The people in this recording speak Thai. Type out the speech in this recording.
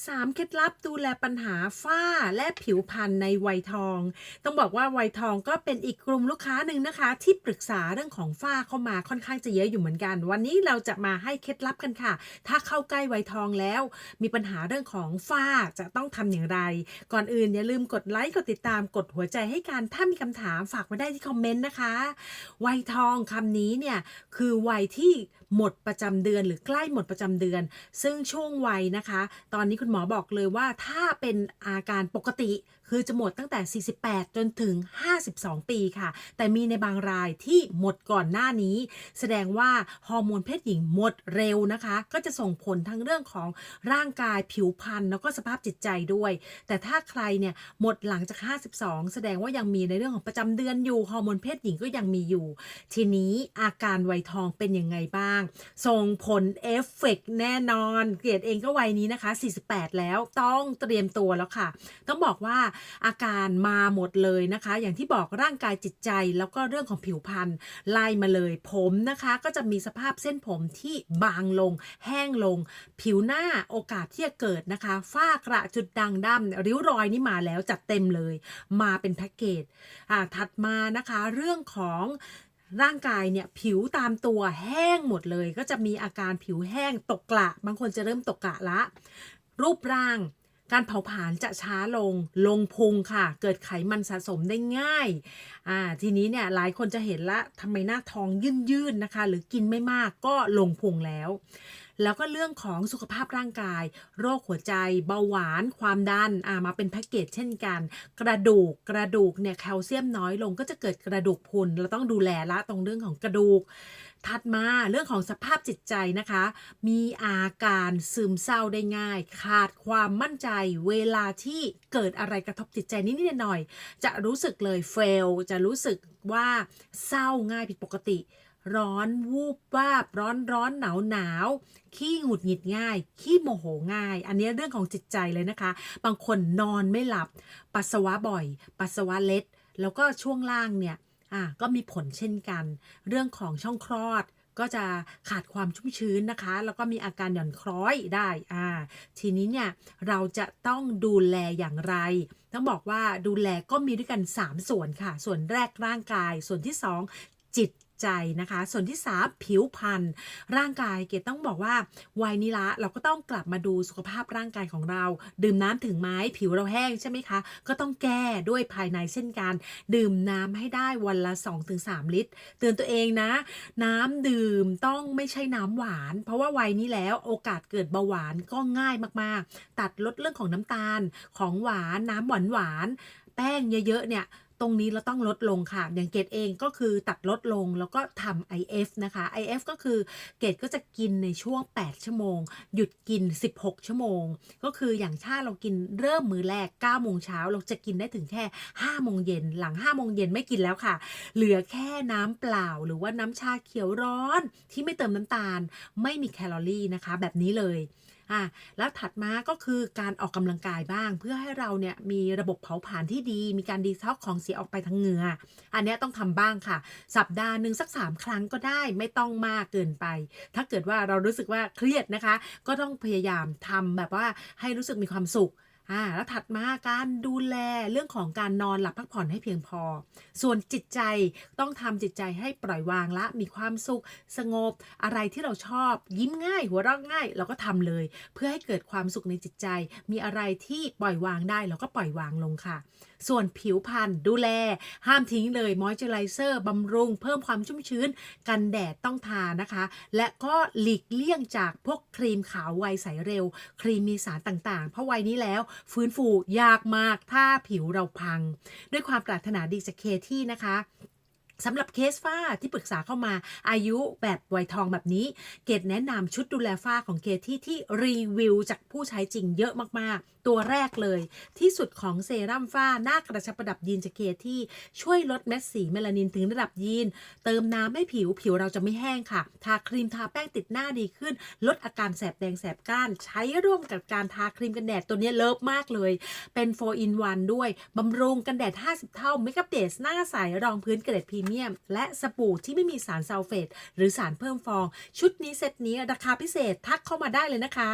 3 เคล็ดลับดูแลปัญหาฝ้าและผิวพรรณในวัยทอง ต้องบอกว่าวัยทองก็เป็นอีกกลุ่มลูกค้าหนึ่งนะคะ ที่ปรึกษาเรื่องของฝ้าเข้ามาค่อนข้างจะเยอะอยู่เหมือนกัน วันนี้เราจะมาให้เคล็ดลับกันค่ะ ถ้าเข้าใกล้วัยทองแล้ว มีปัญหาเรื่องของฝ้าจะต้องทำอย่างไร ก่อนอื่นอย่าลืมกดไลค์กดติดตามกดหัวใจให้กันถ้ามีคำถามฝากมาได้ที่คอมเมนต์นะคะวัยทองคำนี้เนี่ยคือวัยที่หมดประจำเดือนหรือใกล้หมดประจำเดือน ซึ่งช่วงวัยนะคะ ตอนนี้คุณหมอบอกเลยว่าถ้าเป็นอาการปกติ คือจะหมดตั้งแต่ 48 จนถึง 52 ปีค่ะ แต่มีในบางรายที่หมดก่อนหน้านี้ แสดงว่าฮอร์โมนเพศหญิงหมดเร็วนะคะ ก็จะส่งผลทั้งเรื่องของร่างกายผิวพรรณแล้วก็สภาพจิตใจด้วย แต่ถ้าใครเนี่ยหมดหลังจาก 52 แสดงว่ายังมีในเรื่องของประจำเดือนอยู่ฮอร์โมนเพศหญิงก็ยังมีอยู่ ทีนี้อาการวัยทองเป็นยังไงบ้าง ส่งผลเอฟเฟกต์แน่นอน เกรดเองก็วัยนี้นะคะ 48 แล้วต้องเตรียมตัวแล้วค่ะ ต้องบอกว่าอาการมาหมดเลยนะคะ อย่างที่บอกร่างกายจิตใจแล้วก็เรื่องของผิวพรรณไล่มาเลยผมนะคะก็จะมีสภาพเส้นผมที่บางลง แห้งลง ผิวหน้าโอกาสที่จะเกิดนะคะฝ้ากระจุดด่างดำริ้วรอยนี่มาแล้วจัดเต็มเลย มาเป็นแพ็กเกจอ่าถัดมานะคะเรื่องของร่างกายเนี่ยผิวตามตัวแห้งหมดเลย ก็จะมีอาการผิวแห้งตกกระบางคนจะเริ่มตกกระละ รูปร่าง การเผาผลาญจะช้าลงลงพุงค่ะ เกิดไขมันสะสมได้ง่ายอ่าทีนี้เนี่ยหลายคนจะเห็นละทำไมหน้าท้องยื่นๆนะคะ หรือกินไม่มากก็ลงพุงแล้ว แล้วก็เรื่องของสุขภาพร่างกาย โรคหัวใจ เบาหวาน ความดันอ่ามาเป็นแพ็กเกจเช่นกัน กระดูกกระดูกเนี่ยแคลเซียมน้อยลงก็จะเกิดกระดูกพุนเราต้องดูแลละตรงเรื่องของกระดูก ถัดมาเรื่องของสภาพจิตใจนะคะ มีอาการซึมเศร้าได้ง่าย ขาดความมั่นใจเวลาที่เกิดอะไรกระทบจิตใจนิดหน่อยจะรู้สึกเลยเฟลจะรู้สึกว่าเศร้าง่ายผิดปกติ ร้อนวูบวาบร้อนร้อนหนาวหนาวขี้หงุดหงิดง่าย ขี้โมโหง่าย อันนี้เรื่องของจิตใจเลยนะคะ บางคนนอนไม่หลับ ปัสสาวะบ่อย ปัสสาวะเล็ด แล้วก็ช่วงล่างเนี่ยอะก็มีผลเช่นกัน เรื่องของช่องคลอดก็จะขาดความชุ่มชื้นนะคะ แล้วก็มีอาการหย่อนคล้อยได้อ่าทีนี้เนี่ยเราจะต้องดูแลอย่างไร ต้องบอกว่าดูแลก็มีด้วยกัน 3 ส่วนค่ะ ส่วนแรกร่างกาย ส่วนที่ 2 จิต ใจนะคะ ส่วนที่3ผิวพรรณร่างกายเกดต้องบอกว่าวัยนี้ละเราก็ต้องกลับมาดูสุขภาพร่างกายของเรา ดื่มน้ำถึงไหมผิวเราแห้งใช่ไหมคะ ก็ต้องแก้ด้วยภายในเช่นกัน ดื่มน้ำให้ได้วันละ 2-3 ลิตร เตือนตัวเองนะ น้ำดื่มต้องไม่ใช่น้ำหวาน เพราะว่าวัยนี้แล้วโอกาสเกิดเบาหวานก็ง่ายมากๆ ตัดลดเรื่องของน้ำตาลของหวานน้ำหวานหวานแป้งเยอะๆเนี่ย ตรงนี้เราต้องลดลงค่ะ อย่างเกดเองก็คือตัดลดลงแล้วก็ทำ IF นะคะ IF ก็คือเกดก็จะกินในช่วง 8 ชั่วโมง หยุดกิน 16 ชั่วโมง ก็คืออย่างถ้าเรากินเริ่มมือแรก9โมงเช้าเราจะกินได้ถึงแค่5โมงเย็นหลัง5โมงเย็นไม่กินแล้วค่ะ เหลือแค่น้ำเปล่า หรือว่าน้ำชาเขียวร้อนที่ไม่เติมน้ำตาล ไม่มีแคลอรี่นะคะ แบบนี้เลย อะแล้วถัดมาก็คือการออกกำลังกายบ้าง เพื่อให้เราเนี่ยมีระบบเผาผลาญที่ดี มีการดีท็อกของเสียออกไปทางเหงื่อ อันนี้ต้องทำบ้างค่ะ สัปดาห์หนึ่งสัก 3 ครั้งก็ได้ไม่ต้องมากเกินไป ถ้าเกิดว่าเรารู้สึกว่าเครียดนะคะ ก็ต้องพยายามทำแบบว่าให้รู้สึกมีความสุข อ่าแล้วถัดมาการดูแลเรื่องของการนอนหลับพักผ่อนให้เพียงพอ ส่วนจิตใจต้องทำจิตใจให้ปล่อยวางละมีความสุข สงบอะไรที่เราชอบ ยิ้มง่าย หัวเราะง่าย เราก็ทำเลย เพื่อให้เกิดความสุขในจิตใจ มีอะไรที่ปล่อยวางได้เราก็ปล่อยวางลงค่ะ ส่วนผิวพรรณดูแล ห้ามทิ้งเลยมอยเจอไรเซอร์บำรุง เพิ่มความชุ่มชื้น กันแดดต้องทานะคะ และก็หลีกเลี่ยงจากพวกครีมขาววัยใสเร็ว ครีมมีสารต่างๆ เพราะวัยนี้แล้วฟื้นฟูยากมากถ้าผิวเราพัง ด้วยความปรารถนาดีจากเคที่นะคะสำหรับเคสฝ้าที่ปรึกษาเข้ามาอายุแบบวัยทองแบบนี้ เกดแนะนำชุดดูแลฝ้าของเคที่ที่รีวิวจากผู้ใช้จริงเยอะมาก ตัวแรกเลย ที่สุดของเซรั่มฝ้าหน้ากระชับประดับยีนจากเคที่ช่วยลดเม็ดสีเมลานินถึงระดับยีน เติมน้ำให้ผิวผิวเราจะไม่แห้งค่ะ ทาครีมทาแป้งติดหน้าดีขึ้น ลดอาการแสบแดงแสบก้าน ใช้ร่วมกับการทาครีมกันแดดตัวนี้เลิฟมากเลย เป็น 4 in 1 ด้วยบำรุงกันแดด 50 เท่าเมคอัพเบสหน้าใสรองพื้นเกรดพรีเมียม และสบู่ที่ไม่มีสารซัลเฟตหรือสารเพิ่มฟอง ชุดนี้เซตนี้ราคาพิเศษทักเข้ามาได้เลยนะคะ